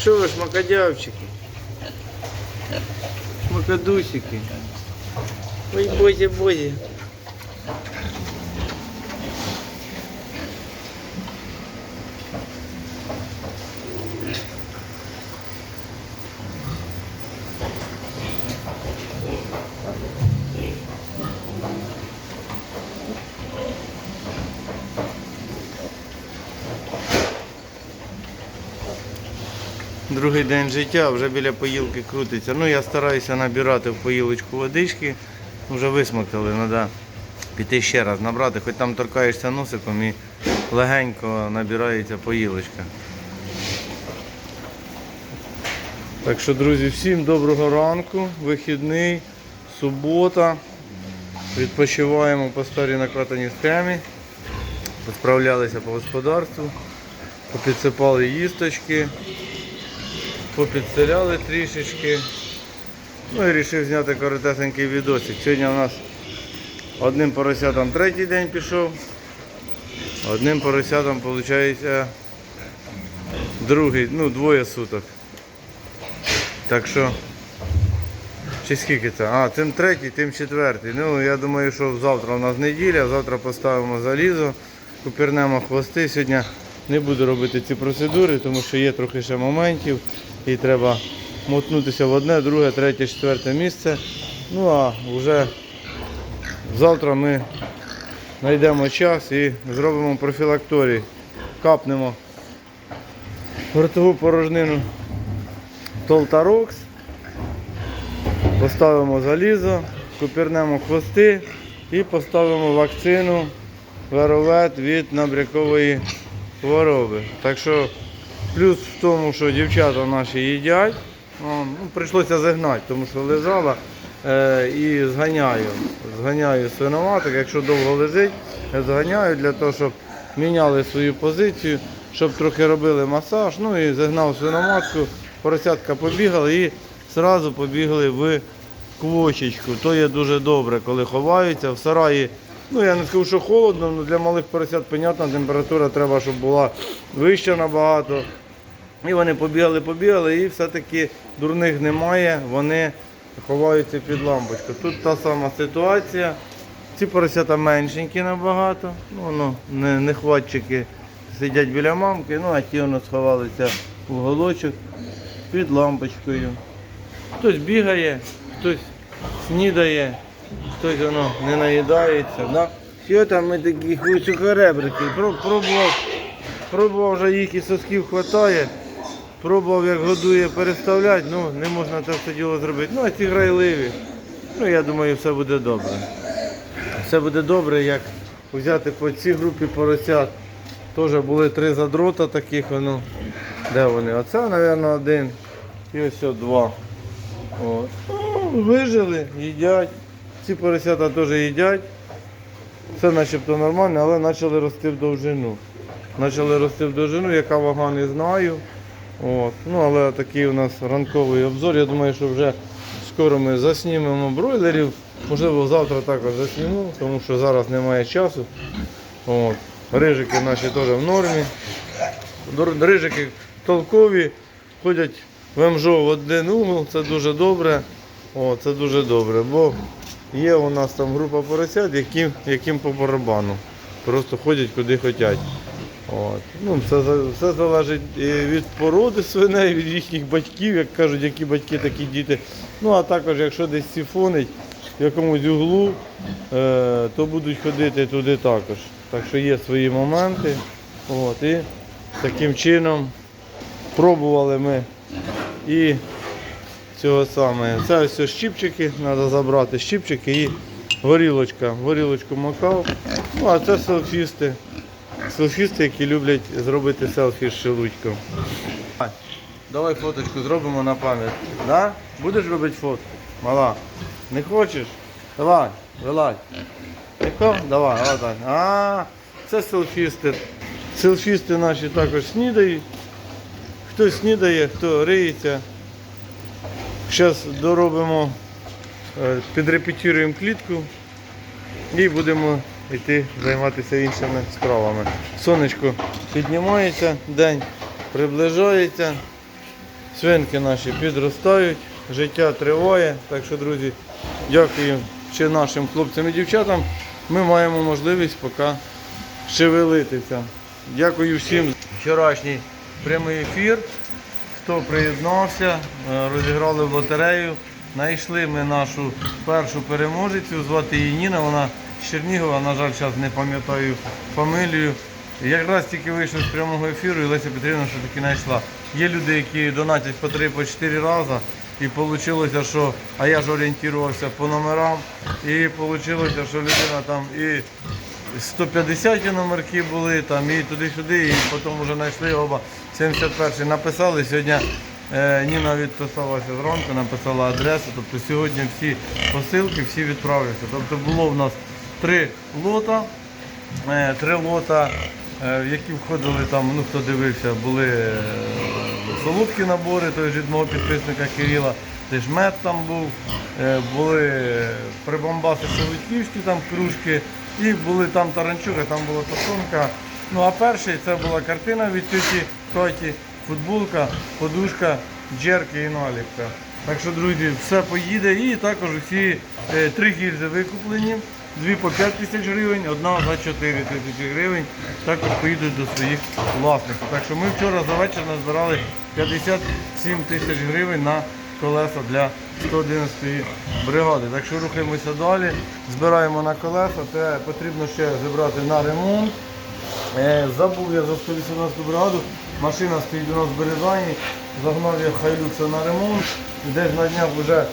Що ж, шмакодявчики? Шмакодусики. Ой, бозі, бозі. Другий день життя, вже біля поїлки крутиться. Ну, я стараюся набирати в поїлочку водички. Вже висмоктали, треба піти ще раз набрати, хоч там торкаєшся носиком і легенько набирається поїлочка. Так що, друзі, всім доброго ранку, вихідний, субота. Відпочиваємо по старій накатаній схемі. Посправлялися по господарству, попідсипали їсточки попідселяли трішечки. Ну і вирішив зняти коротесенький відосик. Сьогодні у нас одним поросятам третій день пішов, одним поросятам, виходить, другий, ну, двоє суток. Так що, чи скільки це? А, тим третій, тим четвертий. Ну, я думаю, що завтра у нас неділя, завтра поставимо залізо, купірнемо хвости. Сьогодні не буду робити ці процедури, тому що є трохи ще моментів і треба мотнутися в одне, друге, третє, четверте місце. Ну а вже завтра ми знайдемо час і зробимо профілакторій. Капнемо ротову порожнину Толтарокс, поставимо залізо, купірнемо хвости і поставимо вакцину веровет від набрякової хвороби. Так що Плюс в тому, що дівчата наші їдять. Ну, прийшлося загнати, тому що лежала е, і зганяю. Зганяю свиноматок, якщо довго лежить, зганяю для того, щоб міняли свою позицію, щоб трохи робили масаж. Ну і загнав свиноматку, поросятка побігали і одразу побігли в квочечку. То є дуже добре, коли ховаються в сараї. Ну, я не скажу, що холодно, але для малих поросят, понятна, температура треба, щоб була вища набагато. І вони побігали, побігали, і все-таки дурних немає, вони ховаються під лампочку. Тут та сама ситуація. Ці поросята меншенькі набагато, ну, воно не, не хватчики сидять біля мамки, ну а ті воно сховалися в уголочок під лампочкою. Хтось бігає, хтось снідає, хтось воно не наїдається. Да? Що там ми такі сухоребрики, пробував, пробував вже їх і сосків хватає. Пробував, як годує, переставляти, ну не можна це все діло зробити. Ну, а ці грайливі. Ну, я думаю, все буде добре. Все буде добре, як взяти по цій групі поросят. Теж були три задрота таких, ну, де вони? Оце, мабуть, один. І ось два. От. Ну, вижили, їдять. Ці поросята теж їдять. Все начебто нормально, але почали рости в довжину. Почали рости в довжину, яка вага не знаю. От. Ну, але такий у нас ранковий обзор. Я думаю, що вже скоро ми заснімемо бройлерів. Можливо, завтра також засніму, тому що зараз немає часу. От. Рижики наші теж в нормі. Рижики толкові, ходять в МЖО в один угол, це дуже добре. О, це дуже добре, бо є у нас там група поросят, яким, яким по барабану. Просто ходять куди хочуть. От. Ну, за- все залежить від породи свиней, від їхніх батьків, як кажуть, які батьки, такі діти. Ну а також, якщо десь сіфонить в якомусь углу, е, то будуть ходити туди також. Так що є свої моменти. От, і таким чином пробували ми і цього саме. Це ось щіпчики, треба забрати щіпчики і горілочка. Горілочку макав. Ну, а це селфісти. Селфісти, які люблять зробити селфі з шелудьком. Давай фоточку зробимо на пам'ять. Да? Будеш робити фотку? Мала. Не хочеш? Давай, вилазь. Тако? Давай, отак. А, це селфісти. Селфісти наші також снідають. Хто снідає, хто риється. Зараз доробимо, е, підрепетіруємо клітку і будемо йти займатися іншими справами. Сонечко піднімається, день приближається. Свинки наші підростають, життя триває. Так що, друзі, дякую ще нашим хлопцям і дівчатам. Ми маємо можливість поки шевелитися. Дякую всім вчорашній прямий ефір. Хто приєднався, е, розіграли в лотерею. Знайшли ми нашу першу переможецю, звати її Ніна, вона Чернігова, на жаль, зараз не пам'ятаю фамілію. Якраз тільки вийшов з прямого ефіру і Леся Петрівна що таки знайшла. Є люди, які донатять по 3-4 рази. І вийшло, що, а я ж орієнтувався по номерам, і вийшло, що людина там і 150 номерки були, там і туди-сюди, і потім вже знайшли оба 71 написали. Сьогодні е, Ніна відписалася зранку, написала адресу. Тобто сьогодні всі посилки всі відправляться. Тобто було в нас три лота, е, три лота, е, в які входили там, ну хто дивився, були е, солодкі набори, той ж від мого підписника Кирила. Теж мед там був, були прибамбаси шелудьківські там кружки, і були там таранчука, там була тушонка. Ну а перший це була картина від тіті Тоті, футболка, подушка, джерки і наліпка. Так що, друзі, все поїде і також усі три гільзи викуплені. Дві по 5 тисяч гривень, одна за 4 тисячі гривень. Також поїдуть до своїх власників. Так що ми вчора за вечір назбирали 57 тисяч гривень на колеса для 111-ї бригади. Так що рухаємося далі, збираємо на колеса, це потрібно ще зібрати на ремонт. Е, Забув я за 118 бригаду, машина стоїть у нас в Березані, загнав я хайлюкса на ремонт, десь на днях вже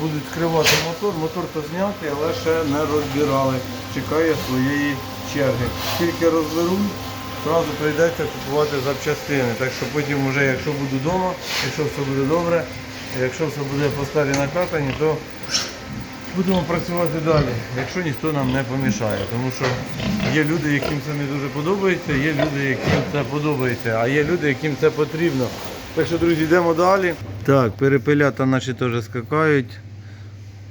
будуть скривати мотор, мотор то знятий, але ще не розбирали, чекає своєї черги. Тільки розберуть, одразу прийдеться купувати запчастини. Так що потім вже, якщо буду вдома, якщо все буде добре, якщо все буде по старій накатані, то Будемо працювати далі, якщо ніхто нам не помішає. Тому що є люди, яким це не дуже подобається, є люди, яким це подобається, а є люди, яким це потрібно. Так що, друзі, йдемо далі. Так, перепелята наші теж скакають.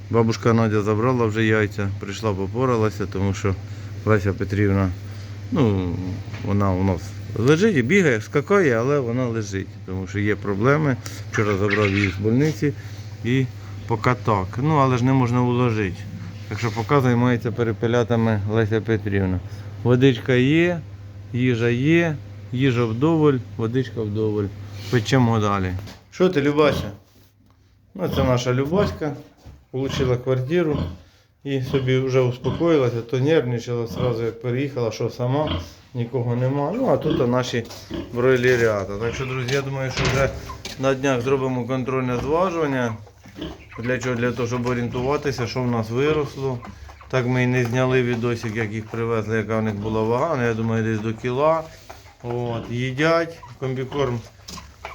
Бабушка Надя забрала вже яйця, прийшла, попоралася, тому що Леся Петрівна, ну, вона у нас лежить бігає, скакає, але вона лежить, тому що є проблеми. Вчора забрав її з больниці і поки так. Ну, але ж не можна уложити. Так що поки займається перепелятами Леся Петрівна. Водичка є, їжа є, їжа вдоволь, водичка вдоволь. Печемо далі. Що ти, Любася? Ну, це наша Любаська. Получила квартиру і собі вже успокоїлася, то нервничала одразу, як переїхала, що сама, нікого нема. Ну, а тут наші бройлерята. Так що, друзі, я думаю, що вже на днях зробимо контрольне зважування. Для чого? Для того, щоб орієнтуватися, що в нас виросло. Так ми і не зняли відосик, як їх привезли, яка в них була вага. Ну, я думаю, десь до кіла. От, їдять, комбікорм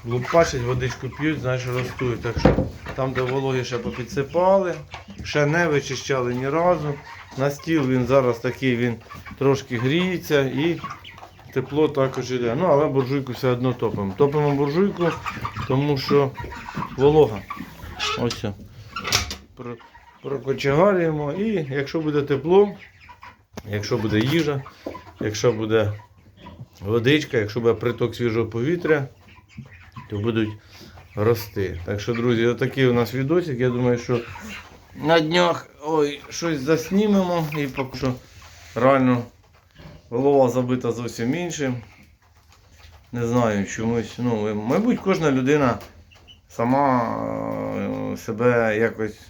лупашать, водичку п'ють, значить ростуть. Так що там, де вологі ще попідсипали, ще не вичищали ні разу. На стіл він зараз такий, він трошки гріється і тепло також іде. Ну, але буржуйку все одно топимо. Топимо буржуйку, тому що волога. Ось. Про- Прокочегарюємо і якщо буде тепло, якщо буде їжа, якщо буде водичка, якщо буде приток свіжого повітря, то будуть рости. Так що, друзі, отакий у нас відосик. Я думаю, що на днях ой, щось заснімемо і поки що реально голова забита зовсім іншим. Не знаю, чомусь. Ну, мабуть, кожна людина сама е, себе якось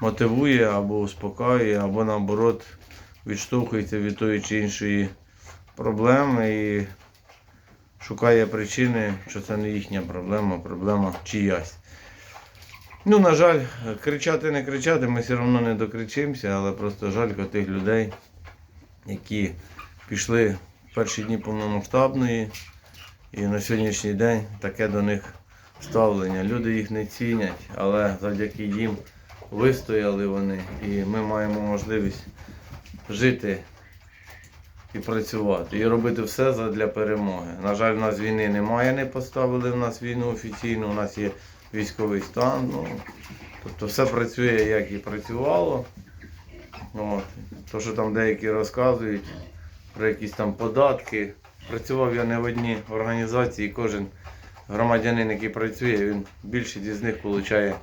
мотивує або успокоює, або наоборот відштовхується від тої чи іншої проблеми і шукає причини, що це не їхня проблема, проблема чиясь. Ну, на жаль, кричати не кричати, ми все одно не докричимося, але просто жалько тих людей, які пішли в перші дні повномасштабної, і на сьогоднішній день таке до них ставлення. Люди їх не цінять, але завдяки їм вистояли вони, і ми маємо можливість жити і працювати, і робити все для перемоги. На жаль, в нас війни немає, не поставили в нас війну офіційно, у нас є військовий стан. Ну, тобто все працює, як і працювало. От. То, що там деякі розказують про якісь там податки, працював я не в одній організації, кожен громадянин, який працює, він більшість із них отримує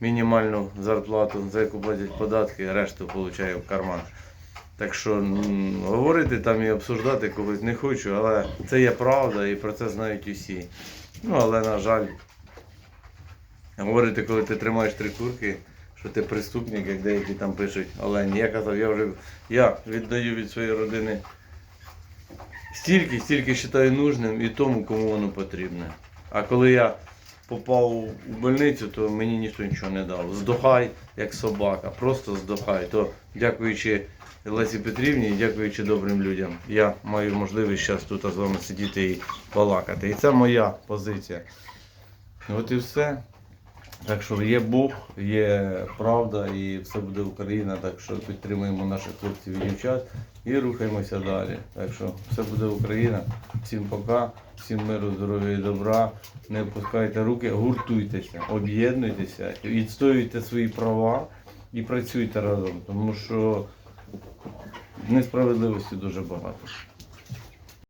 мінімальну зарплату, за яку платять податки, решту отримує в карман. Так що говорити там і обсуждати когось не хочу, але це є правда і про це знають усі. Ну, але на жаль, говорити, коли ти тримаєш три курки, що ти преступник, як деякі там пишуть, але ні, я казав, я вже я віддаю від своєї родини стільки, стільки вважаю нужним і тому, кому воно потрібне. А коли я попав у больницю, то мені ніхто нічого не дав. Здохай, як собака, просто здохай. То дякуючи Лесі Петрівні дякуючи добрим людям, я маю можливість зараз тут з вами сидіти і балакати. І це моя позиція. От і все. Так що є Бог, є правда і все буде Україна. Так що підтримуємо наших хлопців і дівчат і рухаємося далі. Так що все буде Україна. Всім пока, всім миру, здоров'я і добра. Не опускайте руки, гуртуйтеся, об'єднуйтеся, відстоюйте свої права і працюйте разом, тому що несправедливості дуже багато.